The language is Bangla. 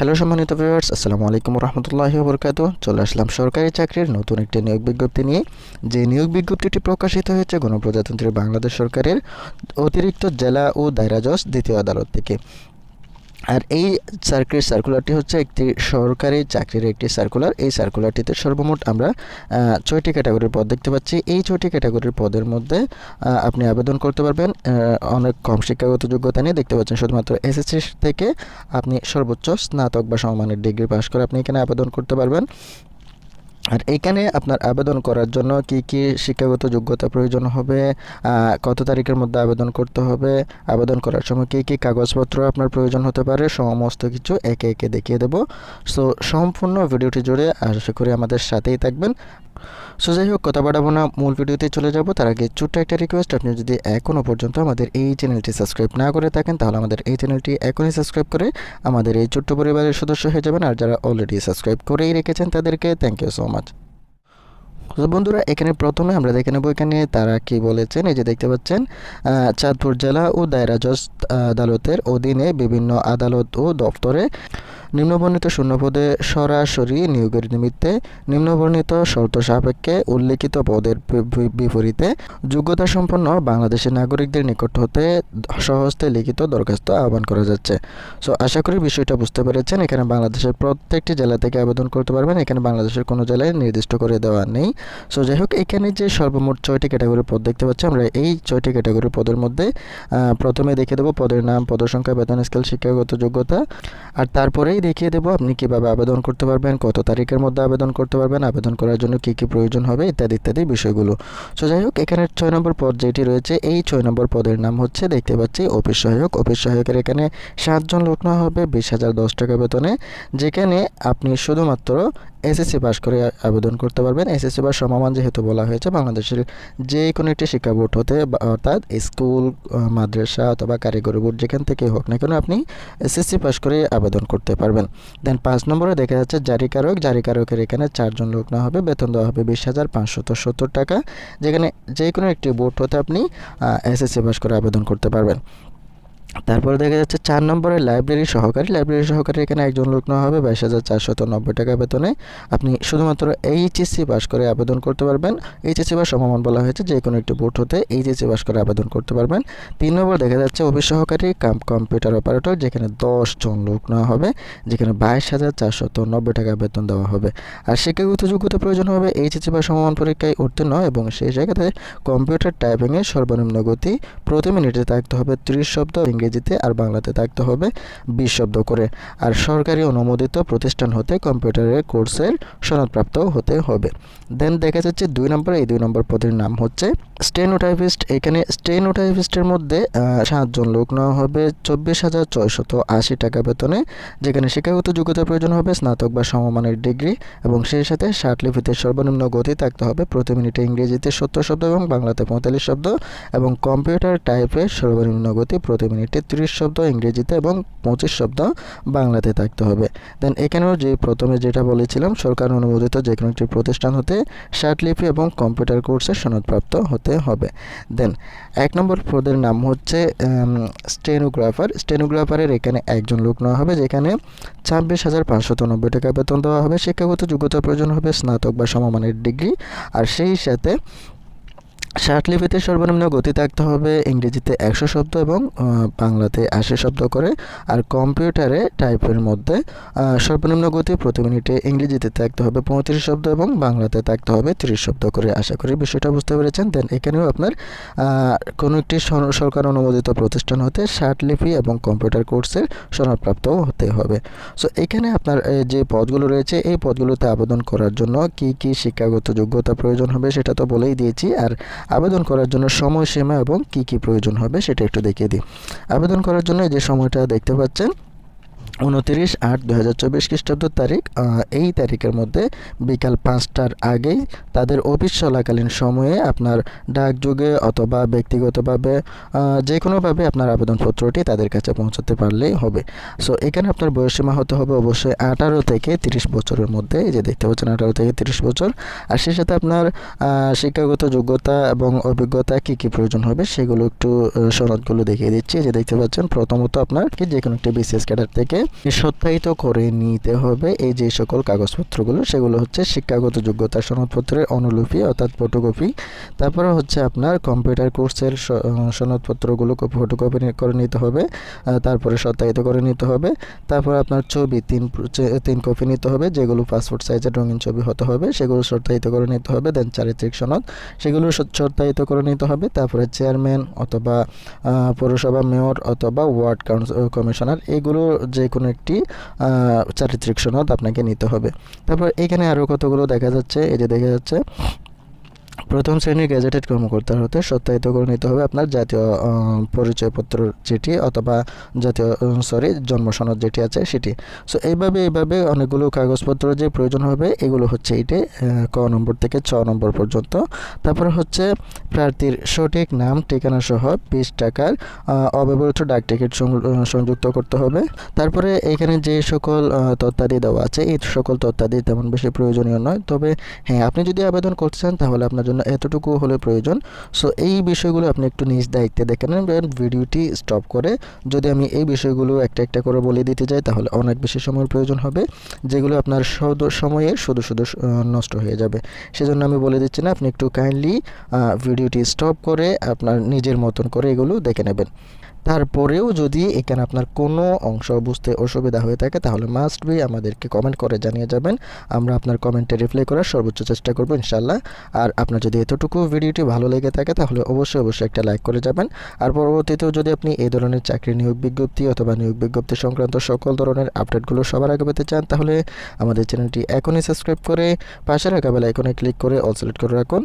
হ্যালো সম্মানিত ভিউয়ার্স আসসালামু আলাইকুম রহমতুল্লাহি বরকাত চলে আসলাম সরকারি চাকরির নতুন একটি নিয়োগ বিজ্ঞপ্তি নিয়ে। যে নিয়োগ বিজ্ঞপ্তিটি প্রকাশিত হয়েছে গণপ্রজাতন্ত্রী বাংলাদেশ সরকারের অতিরিক্ত জেলা ও দায়রা জজ, দ্বিতীয় আদালত থেকে। আর এই চাকরির সার্কুলারটি হচ্ছে একটি সরকারি চাকরির একটি সার্কুলার এই সার্কুলারটিতে সর্বমোট আমরা ছয়টি ক্যাটাগরির পদ দেখতে পাচ্ছি। এই ছয়টি ক্যাটাগরির পদের মধ্যে আপনি আবেদন করতে পারবেন অনেক কম শিক্ষাগত যোগ্যতা নিয়ে দেখতে পাচ্ছেন। শুধুমাত্র এসএসসি থেকে আপনি সর্বোচ্চ স্নাতক বা সমমানের ডিগ্রি পাস করে আপনি এখানে আবেদন করতে পারবেন। আর এখানে আপনার আবেদন করার জন্য কি কি শিক্ষাগত যোগ্যতা প্রয়োজন হবে? কত তারিখের মধ্যে আবেদন করতে হবে? আবেদন করার সময় কী কী কাগজপত্র আপনার প্রয়োজন হতে পারে? সমস্ত কিছু একে একে দেখিয়ে দেব। সো সম্পূর্ণ ভিডিওটি জুড়ে আশা করি আমাদের সাথেই থাকবেন। সো যাই হোক, কথা বাড়াবো না। মূল ভিডিওতে চলে যাব। তার আগে ছোট্ট একটা রিকোয়েস্ট আপনি যদি এখনও পর্যন্ত আমাদের এই চ্যানেলটি সাবস্ক্রাইব না করে থাকেন, তাহলে আমাদের এই চ্যানেলটি এখনই সাবস্ক্রাইব করে আমাদের এই ছোট্ট পরিবারের সদস্য হয়ে যাবেন। আর যারা অলরেডি সাবস্ক্রাইব করেই রেখেছেন তাদেরকে থ্যাংক ইউ সো মাচ বন্ধুরা, এখানে প্রথমে আমরা দেখে নেব এখানে তারা কি বলেছেন। এই যে দেখতে পাচ্ছেন চাঁদপুর জেলা ও দায়রা জজ আদালতের অধীনে বিভিন্ন আদালত ও দপ্তরে নিম্নবর্ণিত শূন্যপদে সরাসরি নিয়োগের নিমিত্তে নিম্নবর্ণিত শর্ত সাপেক্ষে উল্লেখিত পদের বিপরীতে যোগ্যতা সম্পন্ন বাংলাদেশের নাগরিকদের নিকট হতে সহজতে লিখিত দরখাস্ত আহ্বান করা যাচ্ছে। সো আশা করি বিষয়টা বুঝতে পেরেছেন। এখানে বাংলাদেশের প্রত্যেকটি জেলা থেকে আবেদন করতে পারবেন। এখানে বাংলাদেশের কোনো জেলায় নির্দিষ্ট করে দেওয়া নেই। সো যাই হোক, এখানে যে সর্বমোট ছয়টি ক্যাটাগরির পদ দেখতে পাচ্ছি আমরা, এই ছয়টি ক্যাটাগরির পদের মধ্যে প্রথমে দেখে দেবো পদের নাম পদ সংখ্যা বেতন স্কেল, শিক্ষাগত যোগ্যতা, আর তারপরেই দেখিয়ে দেবো আপনি কীভাবে আবেদন করতে পারবেন, কত তারিখের মধ্যে আবেদন করতে পারবেন, আবেদন করার জন্য কী কী প্রয়োজন হবে ইত্যাদি ইত্যাদি বিষয়গুলো। সো যাই হোক, এখানে ছয় নম্বর পদ যেটি রয়েছে, এই ছয় নম্বর পদের নাম হচ্ছে, দেখতে পাচ্ছি, অফিস সহায়ক। অফিস সহায়কের এখানে সাতজন লোক নেওয়া হবে, বিশ হাজার দশ টাকা বেতনে, যেখানে আপনি শুধুমাত্র এসএসসি পাস করে আবেদন করতে পারবেন। এসএসসি বা সমমান যেহেতু বলা হয়েছে, বাংলাদেশের যে কোনো একটি শিক্ষা বোর্ড হতে অর্থাৎ স্কুল মাদ্রাসা অথবা কারিগরি বোর্ড যেখান থেকে হোক না কেন আপনি এসএসসি পাস করে আবেদন করতে পারবেন। দেন পাঁচ নম্বরে দেখা যাচ্ছে জারিকারক, জারিকারকের এখানে চারজন লোক না হবে, বেতন দেওয়া হবে বিশ হাজার পাঁচশত সত্তর টাকা, যেখানে যে কোনো একটি বোর্ড হতে আপনি এসএসসি পাস করে আবেদন করতে পারবেন। তারপরে দেখা যাচ্ছে চার নম্বরে লাইব্রেরি সহকারী। লাইব্রেরি সহকারী এখানে একজন লোক নেওয়া হবে বাইশ হাজার চারশত নব্বই টাকা বেতনে। আপনি শুধুমাত্র এইচএসসি পাস করে আবেদন করতে পারবেন। এইচএসসি বা সমমান বলা হয়েছে যে কোনো একটি বোর্ড হতে এইচএসসি পাস করে আবেদন করতে পারবেন। তিন নম্বর দেখা যাচ্ছে অফিস সহকারী, কাম কম্পিউটার অপারেটর, যেখানে জন লোক নেওয়া হবে, যেখানে বাইশ হাজার চারশত নব্বই টাকা বেতন দেওয়া হবে। আর শিক্ষাগত যোগ্যতা প্রয়োজন হবে, এইচএসসি বা সমমান পরীক্ষায় উত্তীর্ণ এবং সেই জায়গাতে কম্পিউটার টাইপিংয়ের সর্বনিম্ন গতি প্রতি মিনিটে থাকতে হবে ত্রিশ শব্দ ইংরেজিতে আর বাংলাতে থাকতে হবে বিশ শব্দ করে। আর সরকারি অনুমোদিত প্রতিষ্ঠান হতে কম্পিউটারের কোর্সের সনদপ্রাপ্ত হতে হবে। দেন দেখা যাচ্ছে দুই নম্বর, এই দুই নম্বর পদের নাম হচ্ছে স্টেনোটাইপিস্ট। এখানে স্টেনোটাইপিস্টের মধ্যে সাতজন লোক নেওয়া হবে, চব্বিশ হাজার ছয়শত আশি টাকা বেতনে, যেখানে শিক্ষাগত যোগ্যতা প্রয়োজন হবে, স্নাতক বা সমমানের ডিগ্রি, এবং সেই সাথে ষাট লিপিতে সর্বনিম্ন গতি থাকতে হবে, প্রতি মিনিটে ইংরেজিতে সত্তর শব্দ এবং বাংলাতে পঁয়তাল্লিশ শব্দ, এবং কম্পিউটার টাইপে সর্বনিম্ন গতি প্রতি মিনিটে তিরিশ শব্দ ইংরেজিতে এবং পঁচিশ শব্দ বাংলাতে থাকতে হবে। দেন এখানেও যে প্রথমে যেটা বলেছিলাম, সরকার অনুমোদিত যে কোনো একটি প্রতিষ্ঠান হতে লিপি এবং কম্পিউটার কোর্সে সনদপ্রাপ্ত হতে হবে। দেন এক নম্বর পদের নাম হচ্ছে স্টেনোগ্রাফার। স্টেনোগ্রাফারের এখানে একজন লোক নেওয়া হবে, যেখানে ছাব্বিশ হাজার পাঁচশত নব্বই টাকা বেতন দেওয়া হবে। শিক্ষাগত যোগ্যতা প্রয়োজন হবে, স্নাতক বা সমমানের ডিগ্রি। আর সেই সাথে লিপিতে সর্বনিম্ন গতি থাকতে হবে, ইংরেজিতে একশো শব্দ এবং বাংলাতে আশি শব্দ করে। আর কম্পিউটারে টাইপের মধ্যে সর্বনিম্ন গতি প্রতি মিনিটে ইংরেজিতে থাকতে হবে পঁয়ত্রিশ শব্দ এবং বাংলাতে থাকতে হবে তিরিশ শব্দ করে। আশা করি বিষয়টা বুঝতে পেরেছেন। দেন এখানেও আপনার কোনো একটি সরকার অনুমোদিত প্রতিষ্ঠান হতে লিপি এবং কম্পিউটার কোর্সের সনদপ্রাপ্ত হতে হবে। সো এখানে আপনার যে পদগুলো রয়েছে, এই পদগুলোতে আবেদন করার জন্য কি কি শিক্ষাগত যোগ্যতা প্রয়োজন হবে সেটা তো বলেই দিয়েছি। আর আবেদন করার জন্য সময়সীমা এবং কি কি প্রয়োজন হবে সেটা একটু দেখিয়ে দিই। আবেদন করার জন্য যে সময়টা দেখতে পাচ্ছেন উনতিরিশ আট দু হাজার চব্বিশ খ্রিস্টাব্দ তারিখ এই তারিখের মধ্যে বিকাল পাঁচটার আগেই তাদের অফিস চলাকালীন সময়ে আপনার ডাকযোগে অথবা ব্যক্তিগতভাবে যে কোনোভাবে আপনার আবেদনপত্রটি তাদের কাছে পৌঁছাতে পারলেই হবে। সো, এখানে আপনার বয়সীমা হতে হবে অবশ্যই আঠারো থেকে তিরিশ বছরের মধ্যে, এই যে দেখতে পাচ্ছেন আঠারো থেকে তিরিশ বছর। আর সেই সাথে আপনার শিক্ষাগত যোগ্যতা এবং অভিজ্ঞতা কী কী প্রয়োজন হবে সেগুলো একটু সনদগুলো দেখিয়ে দিচ্ছি। যে দেখতে পাচ্ছেন, প্রথমত আপনার কি যে কোনো একটি বিসিএস ক্যাডার থেকে সত্যায়িত করে নিতে হবে এই যে সকল কাগজপত্রগুলো, সেগুলো হচ্ছে শিক্ষাগত যোগ্যতা সনদপত্রের অনুলিপি অর্থাৎ ফটোকপি। তারপরে হচ্ছে আপনার কম্পিউটার কোর্সের সনদপত্রগুলো ফটোকপি করে নিতে হবে তারপরে সত্যায়িত করে নিতে হবে, তারপর আপনার ছবি তিন তিন কপি নিতে হবে, যেগুলো পাসপোর্ট সাইজের রঙিন ছবি হতে হবে, সেগুলো সত্যায়িত করে নিতে হবে, দেন চারিত্রিক সনদ, সেগুলো সত- সত্যায়িত করে নিতে হবে, তারপরে চেয়ারম্যান অথবা পৌরসভা মেয়র অথবা ওয়ার্ড কাউন্সিল কমিশনার, এগুলো যে কোনো একটি চারিত্রিক সনদ আপনাকে নিতে হবে। তারপর এখানে আরও কতগুলো দেখা যাচ্ছে? এই যে দেখা যাচ্ছে প্রথম শ্রেণির গ্যাজেটেড কর্মকর্তার হতে সত্যায়িত করে নিতে হবে আপনার জাতীয় পরিচয়পত্র যেটি অথবা জাতীয় সরি জন্ম সনদ যেটি আছে সেটি। সো এইভাবে এইভাবে অনেকগুলো কাগজপত্র যে প্রয়োজন হবে, এগুলো হচ্ছে এটি ক নম্বর থেকে ছ নম্বর পর্যন্ত। তারপরে হচ্ছে প্রার্থীর সঠিক নাম, ঠিকানা সহ বিশ টাকার অব্যবহৃত ডাক টিকিট সংযুক্ত করতে হবে। তারপরে এখানে যে সকল তথ্যাদি দেওয়া আছে, এই সকল তথ্যাদি তেমন বেশি প্রয়োজনীয় নয়। তবে হ্যাঁ আপনি যদি আবেদন করতে চান তাহলে আপনার জন্য এতটুকু হলে প্রয়োজন। সো এই বিষয়গুলো আপনি একটু নিজ দায়িত্বে দেখে নেবেন ভিডিওটি স্টপ করে যদি আমি এই বিষয়গুলো একটা একটা করে বলে দিতে যাই, তাহলে অনেক বেশি সময়ের প্রয়োজন হবে, যেগুলো আপনার সময়ে শুধু শুধু নষ্ট হয়ে যাবে। সেজন্য আমি বলে দিচ্ছি না, আপনি একটু কাইন্ডলি ভিডিওটি স্টপ করে আপনার নিজের মতন করে এগুলো দেখে নেবেন। তারপরেও যদি এখানে আপনার কোনো অংশ বুঝতে অসুবিধা হয়ে থাকে, তাহলে মাস্ট বি আমাদেরকে কমেন্ট করে জানিয়ে যাবেন। আমরা আপনার কমেন্টে রিপ্লাই করার সর্বোচ্চ চেষ্টা করব ইনশাল্লাহ আর আপনার যদি এতটুকু ভিডিওটি ভালো লেগে থাকে, তাহলে অবশ্যই অবশ্যই একটা লাইক করে যাবেন। আর পরবর্তীতেও যদি আপনি এই ধরনের চাকরি নিয়োগ বিজ্ঞপ্তি অথবা নিয়োগ বিজ্ঞপ্তি সংক্রান্ত সকল ধরনের আপডেটগুলো সবার আগে পেতে চান, তাহলে আমাদের চ্যানেলটি এখনই সাবস্ক্রাইব করে পাশে রাখা বেল আইকনে ক্লিক করে অল সিলেক্ট করে রাখুন।